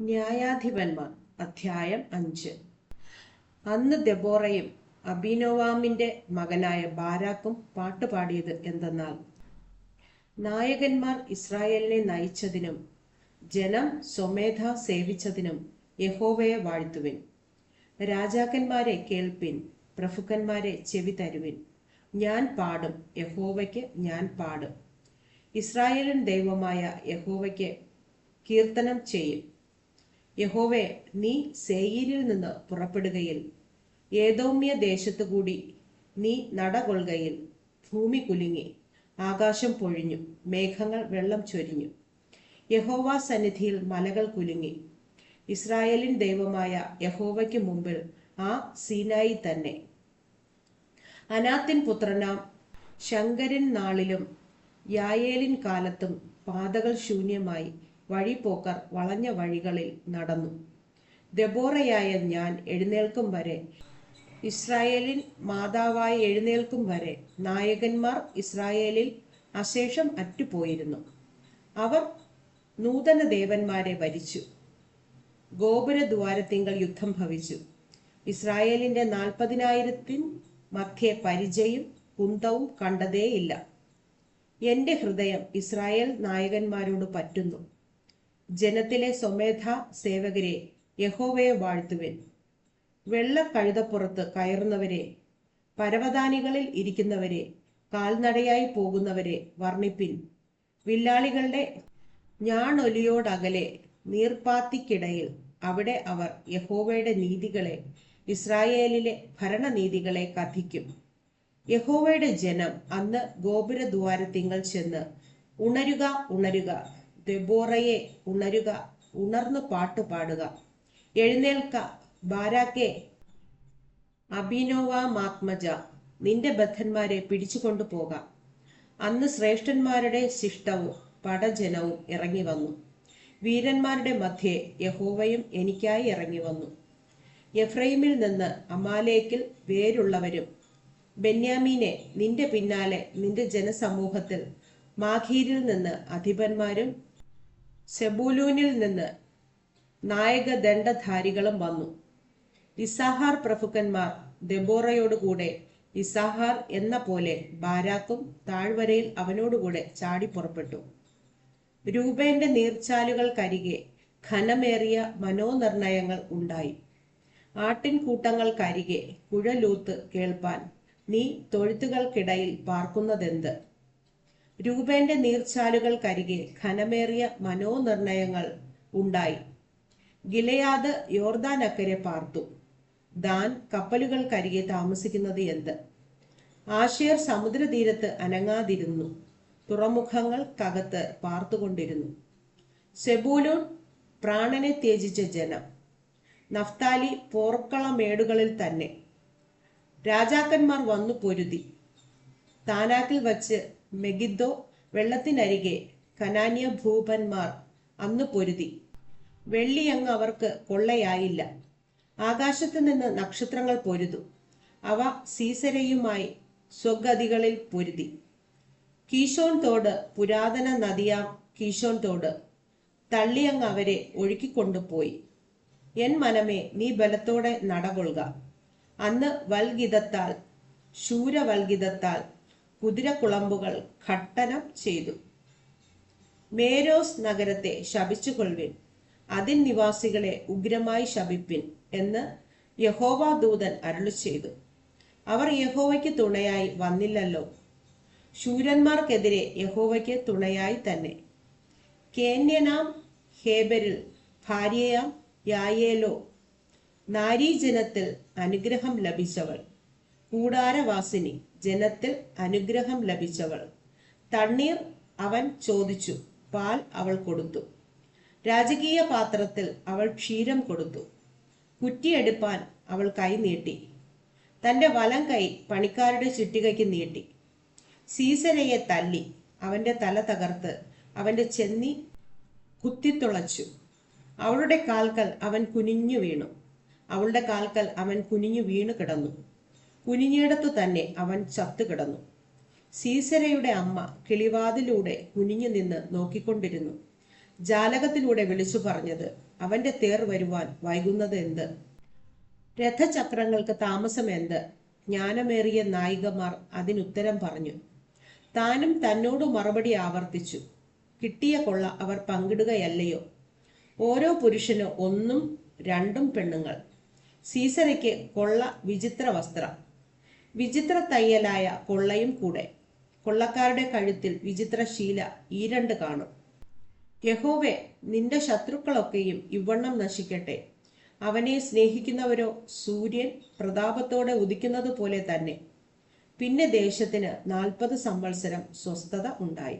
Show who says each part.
Speaker 1: ന്യായാധിപന്മാർ. അധ്യായം അഞ്ച്. അന്ന് ദെബോറയും അബിനോവാമിന്റെ മകനായ ബാരാക്കും പാട്ടുപാടിയത് എന്തെന്നാൽ നായകന്മാർ ഇസ്രായേലിനെ നയിച്ചതിനും ജനം സ്വമേധ സേവിച്ചതിനും യഹോവയെ വാഴ്ത്തുവിൻ. രാജാക്കന്മാരെ കേൾപ്പിൻ പ്രഭുക്കന്മാരെ ചെവി തരുവിൻ. ഞാൻ പാടും യഹോവയ്ക്ക് ഞാൻ പാടും. ഇസ്രായേലിൻ ദൈവമായ യഹോവയ്ക്ക് കീർത്തനം ചെയ്യും. യഹോവേ നീ സേയിരിൽ നിന്ന് പുറപ്പെടുകയിൽ. ഏതോമ്യ ദേശത്തുകൂടി നീ നടകൊള്ളുകയിൽ ഭൂമി കുലുങ്ങി. ആകാശം പൊഴിഞ്ഞു. മേഘങ്ങൾ വെള്ളം ചൊരിഞ്ഞു. യഹോവ സന്നിധിയിൽ മലകൾ കുലുങ്ങി. ഇസ്രായേലിൻ ദൈവമായ യഹോവയ്ക്ക് മുമ്പിൽ ആ സീനായി തന്നെ. അനാത്തിൻ പുത്രനാം ശങ്കരൻ നാളിലും യായേലിൻ കാലത്തും പാതകൾ ശൂന്യമായി. വഴിപോക്കർ വളഞ്ഞ വഴികളിൽ നടന്നു. ദബോറയായ ഞാൻ എഴുന്നേൽക്കും വരെ ഇസ്രായേലിൻ മാതാവായി എഴുന്നേൽക്കും വരെ നായകന്മാർ ഇസ്രായേലിൽ അശേഷം അറ്റുപോയിരുന്നു. അവർ നൂതന ദേവന്മാരെ വരിച്ചു. ഗോപുരദ്വാരത്തിങ്കൽ യുദ്ധം ഭവിച്ചു. ഇസ്രായേലിന്റെ നാൽപ്പതിനായിരത്തിൻ മധ്യേ പരിചയും കുന്തവും കണ്ടതേയില്ല. എന്റെ ഹൃദയം ഇസ്രായേൽ നായകന്മാരോട് പറ്റുന്നു. ജനത്തിലെ സ്വമേധ സേവകരെ യഹോവയെ വാഴ്ത്തുവിൻ. വെള്ള കഴുതപ്പുറത്ത് കയറുന്നവരെ പരവതാനികളിൽ ഇരിക്കുന്നവരെ കാൽനടയായി പോകുന്നവരെ വർണിപ്പിൻ. വില്ലാളികളുടെ ഞാണൊലിയോടകലെ നീർപ്പാത്തിക്കിടയിൽ അവിടെ അവർ യഹോവയുടെ നീതികളെ ഇസ്രായേലിലെ ഭരണനീതികളെ കഥിക്കും. യഹോവയുടെ ജനം അന്ന് ഗോപുരദ്വാരത്തിങ്ങൾ ചെന്ന് ഉണരുക ഉണരുക. ദെബോറയെ ഉണരുക ഉണർന്നു പാട്ട് പാടുക. എഴുന്നേൽക്ക ബാരാക്കെ. അഭിനോവ മാത്മജ നിന്റെ ബദ്ധന്മാരെ പിടിച്ചുകൊണ്ടു പോകാം. അന്ന് ശ്രേഷ്ഠന്മാരുടെ ശിഷ്ടവും പടജനവും ഇറങ്ങി വന്നു. വീരന്മാരുടെ മധ്യേ യഹോവയും എനിക്കായി ഇറങ്ങി വന്നു. എഫ്രൈമിൽ നിന്ന് അമാലേക്കിൽ വേരുള്ളവരും ബെന്യാമീനെ നിന്റെ പിന്നാലെ നിന്റെ ജനസമൂഹത്തിൽ മാഖീരിൽ നിന്ന് അധിപന്മാരും സെബൂലൂനിൽ നിന്ന് നായകദണ്ഡധാരികളും വന്നു. ഇസാഹാർ പ്രഭുക്കന്മാർ ദെബോറയോടുകൂടെ ഇസാഹാർ എന്ന പോലെ ബാരാക്കും താഴ്വരയിൽ അവനോടുകൂടെ ചാടി പുറപ്പെട്ടു. രൂപേന്റെ നീർച്ചാലുകൾക്കരികെ ഘനമേറിയ മനോനിർണയങ്ങൾ ഉണ്ടായി. ആട്ടിൻകൂട്ടങ്ങൾക്കരികെ കുഴലൂത്ത് കേൾപ്പാൻ നീ തൊഴുത്തുകൾക്കിടയിൽ പാർക്കുന്നതെന്ത്? രൂപേന്റെ നീർച്ചാലുകൾക്കരികെ ഘനമേറിയ മനോനിർണയങ്ങൾ ഉണ്ടായി. ഗിലയാദ് യോർദാനക്കരെ പാർത്തു. ദാൻ കപ്പലുകൾക്കരികെ താമസിക്കുന്നത് എന്ത്? ആശയർ സമുദ്രതീരത്ത് അനങ്ങാതിരുന്നു. തുറമുഖങ്ങൾ കകത്ത് പാർത്തുകൊണ്ടിരുന്നു. സെബൂലൂൺ പ്രാണനെ ത്യജിച്ച ജനം. നഫ്താലി പോർക്കളമേടുകളിൽ തന്നെ. രാജാക്കന്മാർ വന്നു പൊരുതി. താനാക്കിൽ വച്ച് മെഗിദ്ദോ വെള്ളത്തിനരികെ കനാന്യ ഭൂപന്മാർ അന്ന് പൊരുതി. വെള്ളി അങ്ങ് അവർക്ക് കൊള്ളയായില്ല. ആകാശത്ത് നിന്ന് നക്ഷത്രങ്ങൾ പൊരുതു. അവ സീസരയുമായി സ്വഗതികളിൽ പൊരുതി. കീശോൺ തോട് പുരാതന നദിയാം കീശോൺ തോട്. തള്ളിയങ്ങ് അവരെ ഒഴുക്കിക്കൊണ്ടുപോയി. എൻ മനമേ നീ ബലത്തോടെ നടകൊള്ളുക. അന്ന് വൽഗിതത്താൽ ശൂരവൽഗിതത്താൽ കുതിരക്കുളമ്പുകൾ ഘട്ടനം ചെയ്തു. മേരോസ് നഗരത്തെ ശപിച്ചുകൊള്ളുവിൻ. അതിൻ നിവാസികളെ ഉഗ്രമായി ശപിപ്പിൻ എന്ന് യഹോവ ദൂതൻ അരുളി ചെയ്തു അവർ യഹോവയ്ക്ക് തുണയായി വന്നില്ലല്ലോ. ശൂരന്മാർക്കെതിരെ യഹോവയ്ക്ക് തുണയായി തന്നെ. കേന്യനാം ഹേബരിൽ ഭാര്യയാം യായേലോ നാരീജനത്തിൽ അനുഗ്രഹം ലഭിച്ചവൾ. കൂടാരവാസിനി ജനത്തിൽ അനുഗ്രഹം ലഭിച്ചവൾ. തണ്ണീർ അവൻ ചോദിച്ചു പാൽ അവൾ കൊടുത്തു. രാജകീയ പാത്രത്തിൽ അവൾ ക്ഷീരം കൊടുത്തു. കുറ്റിയെടുപ്പാൻ അവൾ കൈ നീട്ടി. തന്റെ വലം കൈ പണിക്കാരുടെ ചുറ്റികയ്ക്ക് നീട്ടി. സീസരയെ തല്ലി അവന്റെ തല തകർത്ത് അവന്റെ ചെന്നി കുത്തിത്തുളച്ചു. അവളുടെ കാൽക്കൽ അവൻ കുനിഞ്ഞു വീണു. അവളുടെ കാൽക്കൽ അവൻ കുനിഞ്ഞു വീണു കിടന്നു. കുനിഞ്ഞിടത്തു തന്നെ അവൻ ചത്തുകിടന്നു. സീസരയുടെ അമ്മ കിളിവാതിലൂടെ കുനിഞ്ഞു നിന്ന് നോക്കിക്കൊണ്ടിരുന്നു. ജാലകത്തിലൂടെ വിളിച്ചു പറഞ്ഞത് അവന്റെ തേർ വരുവാൻ വൈകുന്നത് എന്ത്? രഥചക്രങ്ങൾക്ക് താമസം എന്ത്? ജ്ഞാനമേറിയ നായികമാർ അതിനുത്തരം പറഞ്ഞു. താനും തന്നോട് മറുപടി ആവർത്തിച്ചു. കിട്ടിയ കൊള്ള അവർ പങ്കിടുകയല്ലയോ? ഓരോ പുരുഷനും ഒന്നും രണ്ടും പെണ്ണുങ്ങൾ. സീസരയ്ക്ക് കൊള്ള വിചിത്ര വസ്ത്രം വിചിത്ര തയ്യലായ കൊള്ളയും കൂടെ. കൊള്ളക്കാരുടെ കഴുത്തിൽ വിചിത്ര ശീല ഈ രണ്ട് കാണും. യഹോവെ നിന്റെ ശത്രുക്കളൊക്കെയും ഇവണ്ണം നശിക്കട്ടെ. അവനെ സ്നേഹിക്കുന്നവരോ സൂര്യൻ പ്രതാപത്തോടെ ഉദിക്കുന്നത് പോലെ തന്നെ. പിന്നെ ദേശത്തിന് നാൽപ്പത് സംവത്സരം സ്വസ്ഥത ഉണ്ടായി.